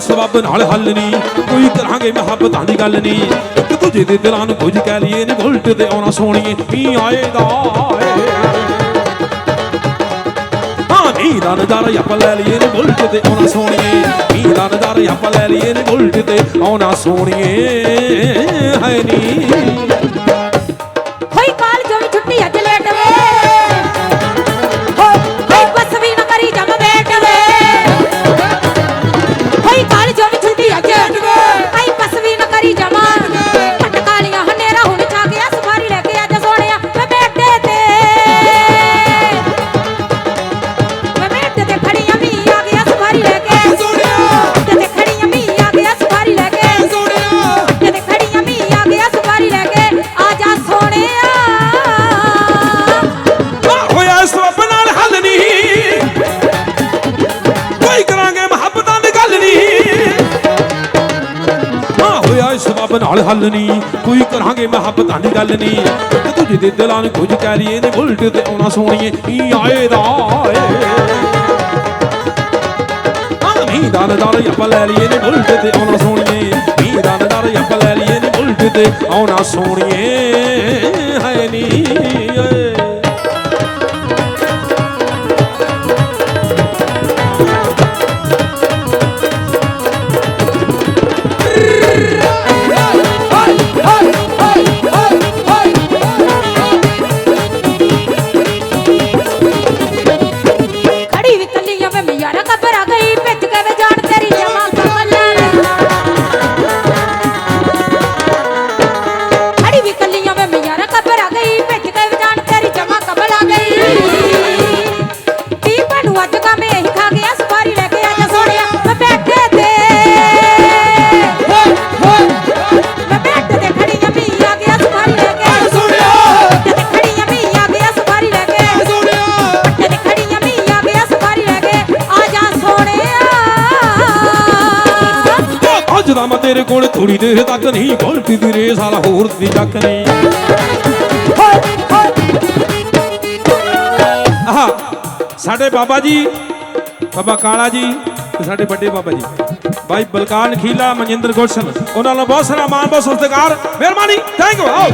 ਸਬਬ ਨਾਲ ਹੱਲ ਨਹੀਂ ਕੋਈ ਕਰਾਂਗੇ ਮੁਹੱਬਤਾਂ ਦੀ ਗੱਲ ਨਹੀਂ ਇੱਕ ਦੂਜੇ ਦੇ ਦਿਲਾਂ ਨੂੰ ਕੁਝ ਕਹਿ ਲਈਏ ਨੇ ਬੁਲਟ ਤੇ ਆਉਣਾ ਸੋਣੀਏ ਮੀ ਆਏਗਾ ਹਾਂ ਨੀ ਦਾ ਨਜ਼ਾਰਾ ਆਪਾਂ ਲੈ ਲਈਏ ਨੇ ਬੁਲਟ ਤੇ ਆਉਣਾ ਸੋਣੀਏ ਮੀ ਦਾ ਨਜ਼ਾਰਾ ਆਪਾਂ ਲੈ ਲਈਏ ਨੇ ਬੁਲਟ ਤੇ ਆਉਣਾ ਸੋਣੀਏ ਹੈ ਨੀ। ਸਬਬ ਨਾਲ ਹੱਲ ਨਹੀਂ ਕੋਈ ਕਰਾਂਗੇ ਮੁਹੱਬਤਾਂ ਦੀ ਗੱਲ ਨਹੀਂ ਇੱਕ ਦੂਜੇ ਦੇ ਦਿਲਾਂ ਨੂੰ ਕੁਝ ਕਹਿ ਲਈਏ ਨੇ ਉਲਟ ਤੇ ਆਉਣਾ ਸੋਣੀਏ ਕੀ ਆਏ ਦਾ ਏ ਆ ਨੀ ਦਾ ਨਜ਼ਾਰਾ ਆਪਾਂ ਲੈ ਲਈਏ ਨੇ ਉਲਟ ਤੇ ਆਉਣਾ ਸੋਣੀਏ। ਨੀ ਦਾ ਨਜ਼ਾਰਾ ਆਪਾਂ ਲੈ ਲਈਏ ਨੇ ਉਲਟ ਤੇ ਆਉਣਾ ਸੋਣੀਏ। ਹੈ ਨੀ। ਤੇਰੇ ਕੋਲ ਥੋੜੀ ਦੇਰ ਤੱਕ ਨਹੀਂ ਗੋਲਟੀ ਦੀ ਰੇਸ ਵਾਲਾ ਹੋਰ ਦੀ ਚੱਕ ਨਹੀਂ। ਆਹ, ਸਾਡੇ ਬਾਬਾ ਜੀ, ਬਾਬਾ ਕਾਲਾ ਜੀ ਤੇ ਸਾਡੇ ਵੱਡੇ ਬਾਬਾ ਜੀ। ਭਾਈ ਬਲਕਾਨ ਖੀਲਾ ਮਨਜਿੰਦਰ ਗੁਲਸ਼ਨ, ਉਹਨਾਂ ਨੂੰ ਬਹੁਤ ਸਾਰਾ ਮਾਨ ਬਹੁਤ ਸਤਿਕਾਰ, ਮਿਹਰਬਾਨੀ ਥੈਂਕ ਯੂ ਆਓ।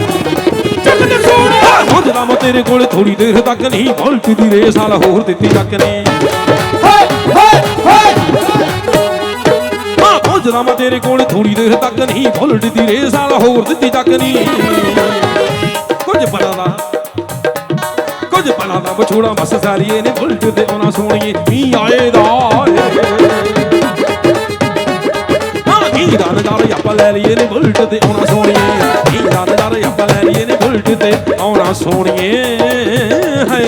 ਚੱਲ ਤੇ ਸੋਣਾ ਅੱਜ ਦਾ ਮੈਂ ਤੇਰੇ ਕੋਲ ਥੋੜੀ ਦੇਰ ਤੱਕ ਨਹੀਂ ਗੋਲਟੀ ਦੀ ਰੇਸ ਵਾਲਾ ਹੋਰ ਦਿੱਤੀ ਚੱਕ ਨਹੀਂ। ਹਾਂ ਮੈਂ ਤੇਰੇ ਕੋਲ ਥੋੜੀ ਦੇਰ ਤੱਕ ਨਹੀਂ ਬੁਲਟ ਦੀ ਰੇਸ ਵਾਲਾ ਹੋਰ ਦਿੱਤੀ ਤੱਕ ਨਹੀਂ। ਕੁਝ ਪਲਾਂ ਦਾ, ਕੁਝ ਪਲਾਂ ਦਾ ਵਿਛੋੜਾ ਮਸ ਸਾਰੀਏ ਨੇ ਬੁਲਟ ਤੇ ਆਉਣਾ ਸੋਣੀਏ ਮੀ ਆਏ ਦਾ। ਹਾਂ ਕੀ ਦਾ ਨਜ਼ਾਰਾ ਆਪਾਂ ਲੈ ਲਈਏ ਨੇ ਬੁਲਟ ਤੇ ਆਉਣਾ ਸੋਣੀਏ ਕੀ ਦਾ ਨਜ਼ਾਰਾ ਆਪਾਂ ਲੈ ਲਈਏ ਨੇ ਬੁਲਟ ਤੇ ਆਉਣਾ ਸੋਣੀਏ ਹੈ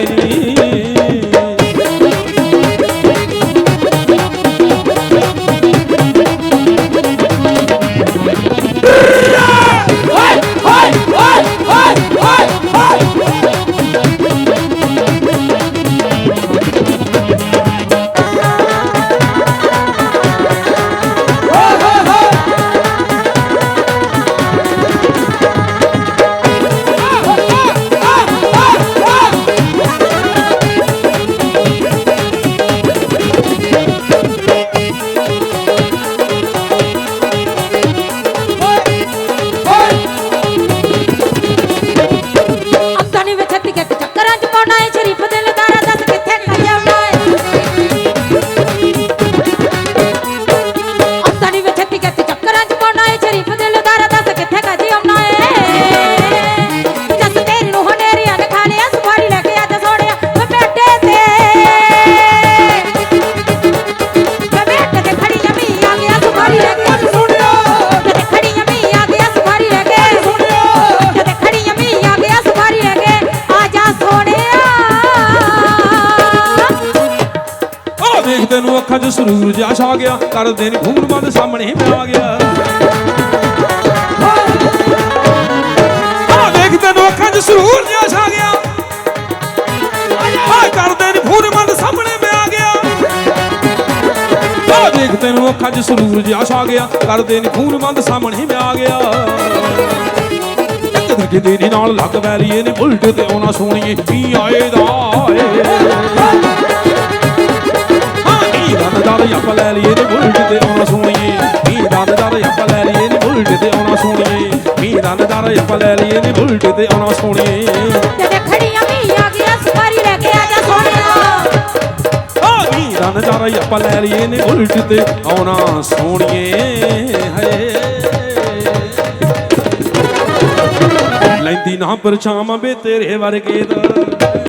ਅੱਖਾਂ 'ਚ ਸਰੂਰ ਜਿਹਾ ਛਾ ਗਿਆ ਕਰਦੇ ਨੇ ਫੂਨ ਬੰਦ ਸਾਹਮਣੇ ਮੈਂ ਆ ਗਿਆ। ਆ ਵੇਖ ਤੈਨੂੰ ਅੱਖਾਂ 'ਚ ਸਰੂਰ ਜਿਹਾ ਛਾ ਗਿਆ। ਆ ਕਰਦੇ ਨੇ ਫੂਨ ਬੰਦ ਸਾਹਮਣੇ ਮੈਂ ਆ ਗਿਆ। ਆ ਵੇਖ ਤੈਨੂੰ ਅੱਖਾਂ 'ਚ ਸਰੂਰ ਜਿਹਾ ਛਾ ਗਿਆ ਕਰਦੇ ਨੇ ਫੂਨ ਬੰਦ ਸਾਹਮਣੇ ਮੈਂ ਆ ਗਿਆ। ਇੱਕ ਕਿਤੇ ਨਾਲ ਲੱਗ ਵੈਲੀਏ ਨੇ ਬੁਲਟ ਤੇ ਆਉਣਾ ਸੋਣੀਏ ਕੀ ਆਏ ਦਾ ਨੀ ਦੰਦਾਰ ਆਪਾਂ ਲੈ ਲਈਏ ਨੇ ਬੁਲਟ ਤੇ ਆਉਣਾ ਸੋਣੀਏ ਨੀ ਦੰਦਾਰ ਆਪਾਂ ਲੈ ਲਈਏ ਨੇ ਬੁਲਟ ਤੇ ਆਉਣਾ ਸੋਣੀਏ ਨੀ ਦੰਦਾਰ ਆਪਾਂ ਲੈ ਲਈਏ ਨੇ ਬੁਲਟ ਤੇ ਆਉਣਾ ਸੋਣੀਏ ਤੇ ਖੜੀਆਂ ਵੀ ਆ ਗਿਆ ਸਵਾਰੀ ਲੈ ਕੇ ਆ ਜਾ ਸੋਹਣਿਆ। ਆ ਨੀ ਦੰਦਾਰ ਆਪਾਂ ਲੈ ਲਈਏ ਨੇ ਬੁਲਟ ਤੇ ਆਉਣਾ ਸੋਣੀਏ ਹਏ। ਲੈਂਦੀ ਨਾ ਪਰਛਾਵਾਂ ਵੇ ਤੇਰੇ ਵਰਗੇ ਦਾ।